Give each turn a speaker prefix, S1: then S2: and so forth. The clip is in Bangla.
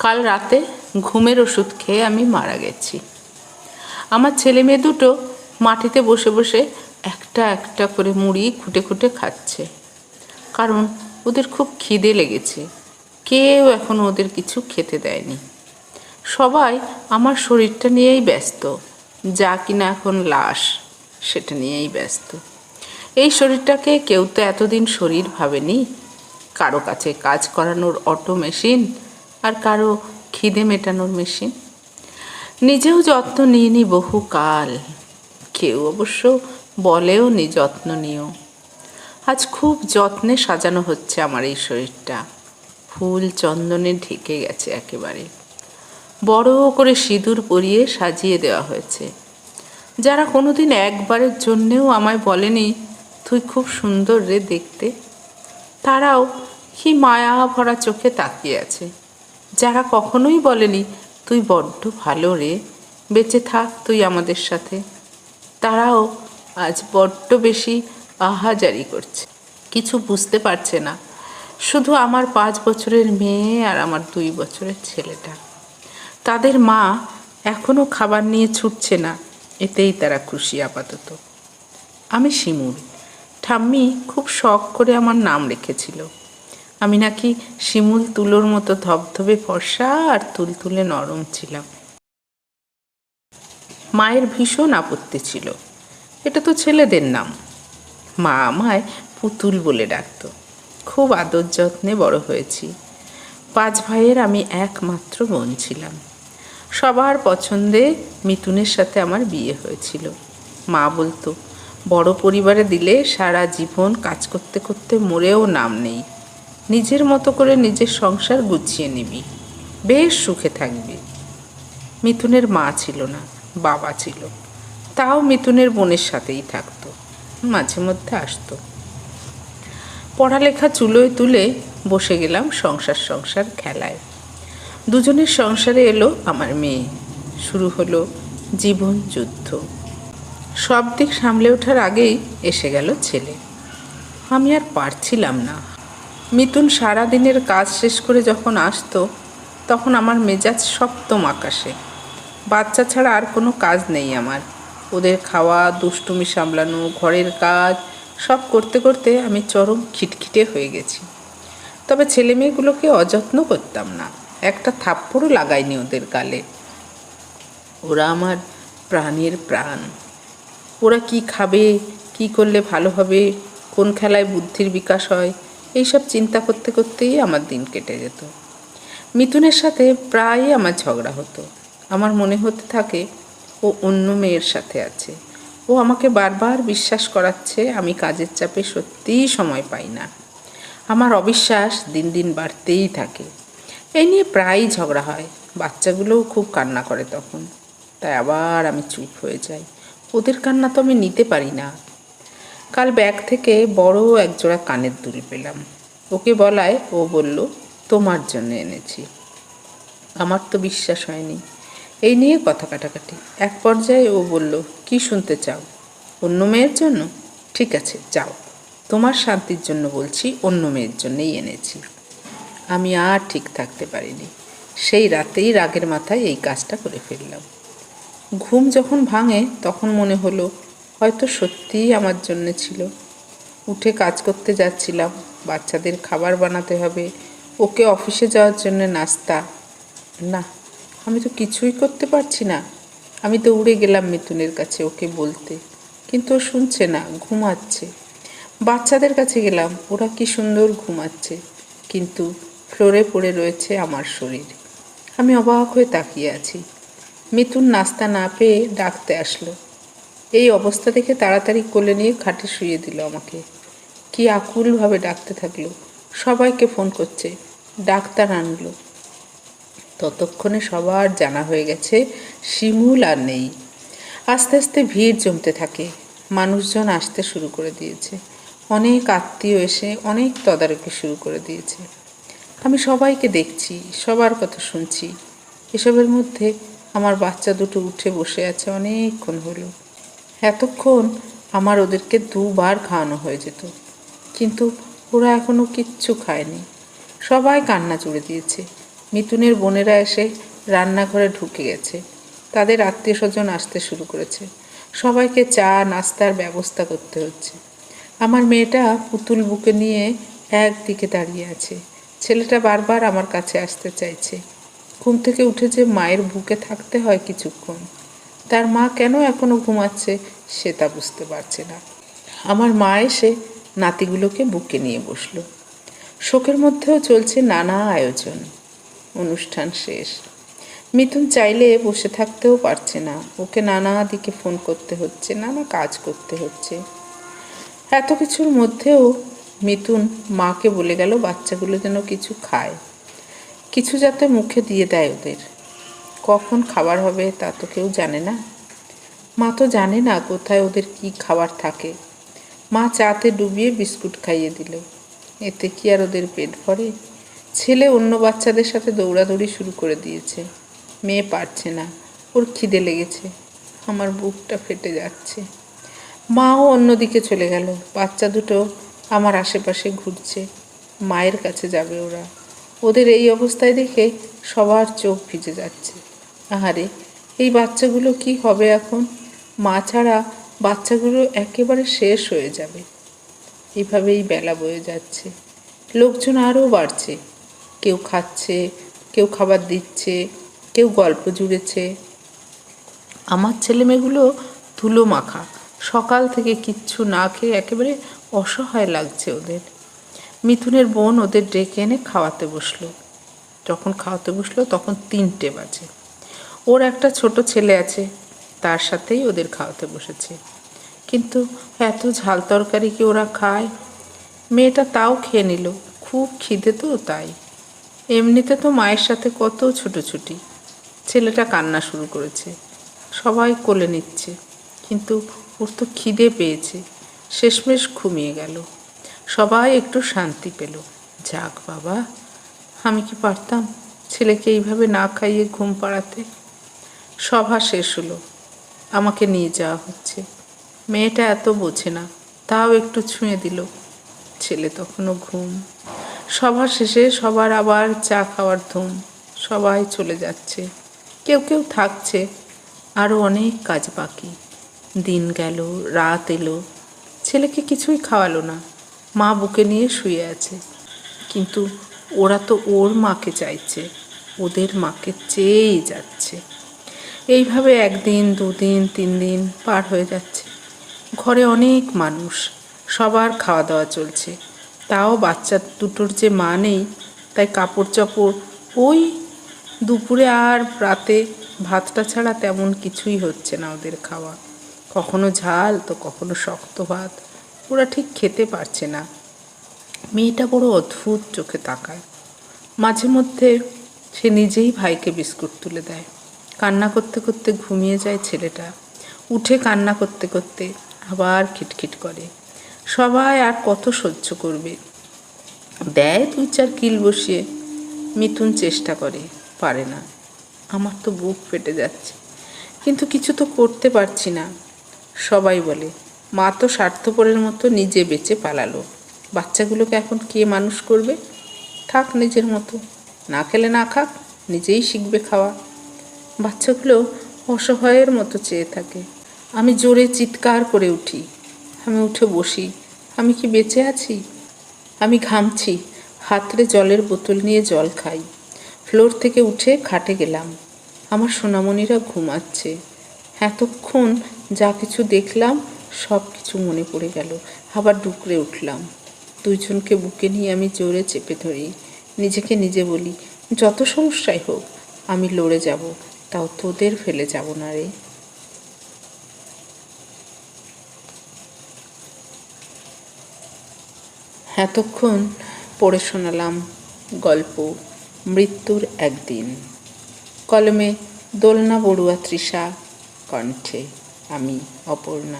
S1: কাল রাতে ঘুমের ওষুধ খেয়ে আমি মারা গেছি। আমার ছেলে মেয়ে দুটো মাটিতে বসে বসে একটা একটা করে মুড়ি খুঁটে খুঁটে খাচ্ছে। কারণ ওদের খুব খিদে লেগেছে। কেউ এখন ওদের কিছু খেতে দেয়নি। সবাই আমার শরীরটা নিয়েই ব্যস্ত। যা কিনা এখন লাশ, সেটা নিয়েই ব্যস্ত। এই শরীরটাকে কেউ তো এতদিন শরীর ভাবেনি। কারও কাছে কাজ করানোর অটো মেশিন আর কারও খিদে মেটানোর মেশিন। নিজেও যত্ন নিইনি বহুকাল। কেউ অবশ্য বলেও নি যত্ন নিও আজ খুব যত্নে সাজানো হচ্ছে আমার এই শরীরটা। ফুল চন্দনে ঢেকে গেছে একেবারে। বড় করে সিঁদুর পরিয়ে সাজিয়ে দেওয়া হয়েছে। যারা কোনোদিন একবারের জন্যেও আমায় বলেনি, তুই খুব সুন্দর রে দেখতে, তারাও কি মায়া ভরা চোখে তাকিয়ে আছে। যারা কখনোই বলেনি, তুই বড্ড ভালো রে, বেঁচে থাক তুই আমাদের সাথে। তারাও আজ বড্ড বেশি আহাজারি করছে। কিছু বুঝতে পারছে না। শুধু আমার পাঁচ বছরের মেয়ে আর আমার দুই বছরের ছেলেটা। তাদের মা এখনও খাবার নিয়ে ছুটছে না, এতেই তারা খুশি আপাতত। আমি শিমুল। ঠাম্মি খুব শখ করে আমার নাম রেখেছিল। আমি নাকি শিমুল তুলোর মতো ধবধবে ফর্সা আর তুলতুলে নরম ছিলাম। মায়ের ভীষণ আপত্তি ছিল। এটা তো ছেলেদের নাম। মা আমায় পুতুল বলে ডাকত। খুব আদর যত্নে বড় হয়েছি। পাঁচ ভাইয়ের আমি একমাত্র বোন ছিলাম। সবার পছন্দে মিতুনের সাথে আমার বিয়ে হয়েছিল। মা বলতো, বড় পরিবারে দিলে সারা জীবন কাজ করতে করতে মরেও নাম নেই। নিজের মতো করে নিজের সংসার গুছিয়ে নিবি। বেশ সুখে থাকবি। মিথুনের মা ছিল না, বাবা ছিল। তাও মিথুনের বোনের সাথেই থাকতো, মাঝে মধ্যে আসতো। পড়ালেখা চুলোয় তুলে বসে গেলাম সংসার সংসার খেলায়। দুজনের সংসারে এলো আমার মেয়ে। শুরু হলো জীবন যুদ্ধ। সব দিক সামলে ওঠার আগেই এসে গেল ছেলে। আমি আর পারছিলাম না। মিতুন সারা দিনের কাজ শেষ করে যখন আসতো, তখন আমার মেজাজ সপ্তম আকাশে। বাচ্চা ছাড়া আর কোনো কাজ নেই আমার। ওদের খাওয়া, দুষ্টুমি সামলানো, ঘরের কাজ, সব করতে করতে আমি চরম খিটখিটে হয়ে গেছি। তবে ছেলে মেয়েগুলোকে অযত্ন করতাম না। একটা থাপ্পড়ও লাগাইনি ওদের গালে। ওরা আমার প্রাণের প্রাণ। ওরা কি খাবে, কি করলে ভালো হবে, কোন খেলায় বুদ্ধির বিকাশ হয় এইসব চিন্তা করতে করতেই আমার দিন কেটে যেত। মিথুনের সাথে প্রায়ই আমার ঝগড়া হতো। আমার মনে হতে থাকে, ও অন্য মেয়ের সাথে আছে। ও আমাকে বারবার বিশ্বাস করাচ্ছে, আমি কাজের চাপে সত্যিই সময় পাই না। আমার অবিশ্বাস দিন দিন বাড়তেই থাকে। এই নিয়ে প্রায়ই ঝগড়া হয়। বাচ্চাগুলোও খুব কান্না করে তখন। তাই আবার আমি চুপ হয়ে যাই। ওদের কান্না তো আমি নিতে পারি না। কাল ব্যাগ থেকে বড় একজোড়া কানের দুল পেলাম। ওকে বলায় ও বলল, তোমার জন্য এনেছি। আমার তো বিশ্বাস হয়নি। এই নিয়ে কথা কাটাকাটি। এক পর্যায়ে ও বলল, কি শুনতে চাও? অন্য মেয়ের জন্য? ঠিক আছে, যাও। তোমার শান্তির জন্য বলছি, অন্য মেয়ের জন্যই এনেছি। আমি আর ঠিক থাকতে পারিনি। সেই রাতেই রাগের মাথায় এই কাজটা করে ফেললাম। ঘুম যখন ভাঙে, তখন মনে হলো হয়তো সত্যিই আমার জন্যে ছিল। উঠে কাজ করতে যাচ্ছিলাম, বাচ্চাদের খাবার বানাতে হবে, ওকে অফিসে যাওয়ার জন্য নাস্তা। না, আমি তো কিছুই করতে পারছি না। আমি উড়ে গেলাম মিথুনের কাছে ওকে বলতে। কিন্তু ও শুনছে না, ঘুমাচ্ছে। বাচ্চাদের কাছে গেলাম, ওরা কি সুন্দর ঘুমাচ্ছে। কিন্তু ফ্লোরে পড়ে রয়েছে আমার শরীর। আমি অবাক হয়ে তাকিয়ে আছি। মিথুন নাস্তা না পেয়ে ডাকতে আসলো। এই অবস্থা দেখে তাড়াতাড়ি কোলে নিয়ে খাটে শুয়ে দিল আমাকে। কি আকুলভাবে ডাকতে থাকল। সবাইকে ফোন করছে। ডাক্তার আনলো। ততক্ষণে সবার জানা হয়ে গেছে, শিমুল আর নেই। আস্তে আস্তে ভিড় জমতে থাকে। মানুষজন আসতে শুরু করে দিয়েছে। অনেক আত্মীয় এসে অনেক তদারকি শুরু করে দিয়েছে। আমি সবাইকে দেখছি, সবার কথা শুনছি। এসবের মধ্যে আমার বাচ্চা দুটো উঠে বসে আছে অনেকক্ষণ হলো। এতক্ষণ আমার ওদেরকে দুবার খাওয়ানো হয়ে যেত। কিন্তু ওরা এখনও কিচ্ছু খায়নি। সবাই কান্না জুড়ে দিয়েছে। মিতুনের বোনেরা এসে রান্নাঘরে ঢুকে গেছে। তাদের আত্মীয় স্বজন আসতে শুরু করেছে। সবাইকে চা, নাস্তার ব্যবস্থা করতে হচ্ছে। আমার মেয়েটা পুতুল বুকে নিয়ে একদিকে দাঁড়িয়ে আছে। ছেলেটা বারবার আমার কাছে আসতে চাইছে। ঘুম থেকে উঠে যে মায়ের বুকে থাকতে হয় কিছুক্ষণ। তার মা কেন এখনও ঘুমাচ্ছে সে তা বুঝতে পারছে না। আমার মা এসে নাতিগুলোকে বুকে নিয়ে বসল। শোকের মধ্যেও চলছে নানা আয়োজন। অনুষ্ঠান শেষ। মিথুন চাইলে বসে থাকতেও পারছে না। ওকে নানা দিকে ফোন করতে হচ্ছে, নানা কাজ করতে হচ্ছে। এত কিছুর মধ্যেও মিথুন মাকে বলে গেল, বাচ্চাগুলো যেন কিছু খায়। কিছু যাতে মুখে দিয়ে দেয় ওদের। কখন খাবার হবে তা তো কেউ জানে না। মা তো জানে না কোথায় ওদের কি খাবার থাকে। মা চাতে ডুবিয়ে বিস্কুট খাইয়ে দিল। এতে কি আর ওদের পেট ভরে? ছেলে অন্য বাচ্চাদের সাথে দৌড়াদৌড়ি শুরু করে দিয়েছে। মেয়ে পারছে না। ওর খিদে লেগেছে। আমার বুকটা ফেটে যাচ্ছে। মাও অন্যদিকে চলে গেল। বাচ্চা দুটো আমার আশেপাশে ঘুরছে। মায়ের কাছে যাবে ওরা। ওদের এই অবস্থায় দেখে সবার চোখ ভিজে যাচ্ছে। আহারে, এই বাচ্চাগুলো কি হবে এখন? মা ছাড়া বাচ্চাগুলো একেবারে শেষ হয়ে যাবে। এভাবেই বেলা বয়ে যাচ্ছে। লোকজন আরও বাড়ছে। কেউ খাচ্ছে, কেউ খাবার দিচ্ছে, কেউ গল্প জুড়েছে। আমার ছেলেমেয়েগুলো ধুলো মাখা। সকাল থেকে কিচ্ছু না খেয়ে একেবারে অসহায় লাগছে ওদের। মিথুনের বোন ওদের ডেকে এনে খাওয়াতে বসল। যখন খাওয়াতে বসল তখন তিনটে বাজে। ওর একটা ছোট ছেলে আছে, তার সাথেই ওদের খাওয়াতে বসেছে। কিন্তু এত ঝাল তরকারি কি ওরা খায়? মেয়েটা তাও খেয়ে নিল, খুব খিদে তো তাই। এমনিতে তো মায়ের সাথে কত ছুটোছুটি। ছেলেটা কান্না শুরু করেছে, সবাই কোলে নিচ্ছে, কিন্তু ওর তো খিদে পেয়েছে, শেষমেশ ঘুমিয়ে গেল। সবাই একটু শান্তি পেল। যাক বাবা, আমি কি পারতাম ছেলেকে এইভাবে না খাইয়ে ঘুম পাড়াতে? সভা শেষ হলো। আমাকে নিয়ে যাওয়া হচ্ছে। মেয়েটা এত বোঝে না, তাও একটু ছুঁয়ে দিল। ছেলে তখনও ঘুম। সভা শেষে সবার আবার চা খাওয়ার ধুম। সবাই চলে যাচ্ছে। কেউ কেউ থাকছে। আরও অনেক কাজ বাকি। দিন গেল, রাত এলো। ছেলেকে কিছুই খাওয়ালো না। মা বুকে নিয়ে শুয়ে আছে। কিন্তু ওরা তো ওর মাকে চাইছে। ওদের মাকে চেয়েই যাচ্ছে। এইভাবে একদিন, দুদিন তিন দিন পার হয়ে যাচ্ছে। ঘরে অনেক মানুষ, সবার খাওয়া দাওয়া চলছে। তাও বাচ্চা দুটোর যে মা নেই, তাই কাপড় চোপড় ওই দুপুরে আর রাতে ভাতটা ছাড়া তেমন কিছুই হচ্ছে না ওদের খাওয়া। কখনো ঝাল, তো কখনো শক্ত ভাত, ওরা ঠিক খেতে পারছে না। মেয়েটা বড় অদ্ভুত চোখে তাকায়। মাঝে মধ্যে সে নিজেই ভাইকে বিস্কুট তুলে দেয়। কান্না করতে করতে ঘুমিয়ে যায় ছেলেটা। উঠে কান্না করতে করতে আবার খিটখিট করে। সবাই আর কত সহ্য করবে? দেয় দুই চার কিল বসিয়ে। মিথুন চেষ্টা করে, পারে না। আমার তো বুক ফেটে যাচ্ছে। কিন্তু কিছু তো করতে পারছি না। সবাই বলে, মা তো স্বার্থপরের মতো নিজে বেঁচে পালালো। বাচ্চাগুলোকে এখন কে মানুষ করবে? থাক নিজের মতো। না খেলে না খাক, নিজেই শিখবে খাওয়া। বাচ্চাগুলো অসহায়ের মতো চেয়ে থাকে। আমি জোরে চিৎকার করে উঠি। আমি উঠে বসি। আমি কি বেঁচে আছি? আমি ঘামছি। হাতরে জলের বোতল নিয়ে জল খাই। ফ্লোর থেকে উঠে খাটে গেলাম। আমার সোনামণিরা ঘুমাচ্ছে। এতক্ষণ যা কিছু দেখলাম, সব কিছু মনে পড়ে গেল। আবার ডুকরে উঠলাম। দুইজনকে বুকে নিয়ে আমি জোরে চেপে ধরি। নিজেকে নিজে বলি, যত সমস্যাই হোক, আমি লড়ে যাব। তাও তোদের ফেলে যাব না রে। এতক্ষণ পড়ে শোনালাম গল্প, মৃত্যুর একদিন। কলমে দোলনা বড়ুয়া তৃষা, কণ্ঠে আমি অপর্ণা।